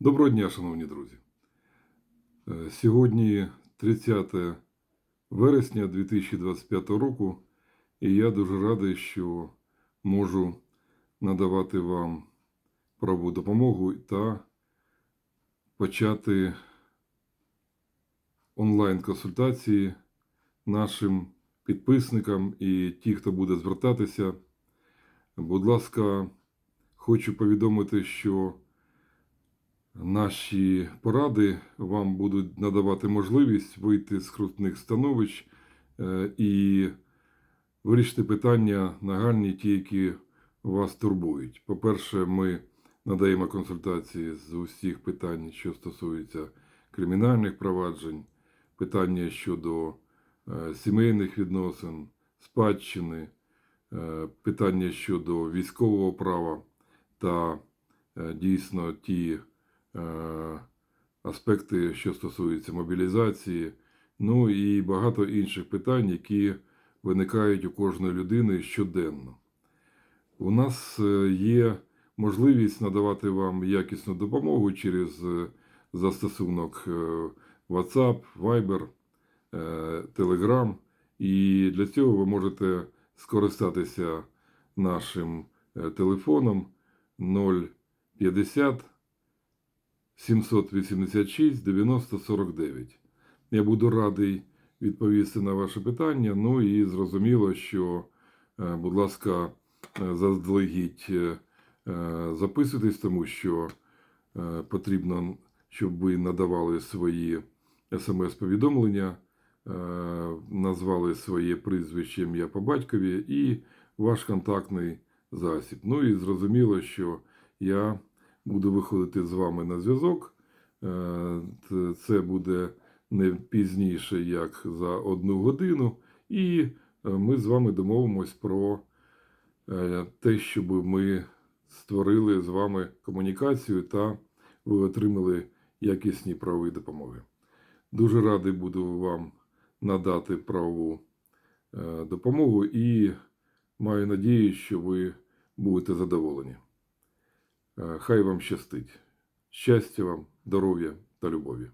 Доброго дня, шановні друзі. Е, Сьогодні 30 вересня 2025 року, і я дуже радий, що можу надавати вам правову допомогу та почати онлайн-консультації нашим підписникам і ті, хто буде звертатися. Будь ласка, хочу повідомити, що Наші поради вам будуть надавати можливість вийти з крутних становищ е, і вирішити питання нагальні, ті, які вас турбують. По-перше, ми надаємо консультації з усіх питань, що стосуються кримінальних проваджень, питання щодо е, сімейних відносин, спадщини, е, питання щодо військового права та дійсно ті аспекти, що стосуються мобілізації, ну і багато інших питань, які виникають у кожної людини щоденно. У нас е, є можливість надавати вам якісну допомогу через е, застосунок е, WhatsApp, Viber, е, Telegram. І для цього ви можете скористатися нашим е, телефоном 050 786 90 49. Я буду радий відповісти на ваше питання. Ну і зрозуміло, що, е, будь ласка, е, заздалегідь е, записуйтесь, тому що потрібно, щоб ви надавали свої смс-повідомлення, назвали своє прізвище, ім'я по батькові і ваш контактний засіб. Ну і зрозуміло, що я буду виходити з вами на зв'язок. Е, Це буде не пізніше, як за одну годину, і е, ми з вами домовимось про е, те, щоб ми створили з вами комунікацію та ви отримали якісні правові допомоги. Дуже радий буду вам надати правову допомогу і маю надію, що ви будете задоволені. Е, Хай вам щастить. Щастя вам, здоров'я та любові.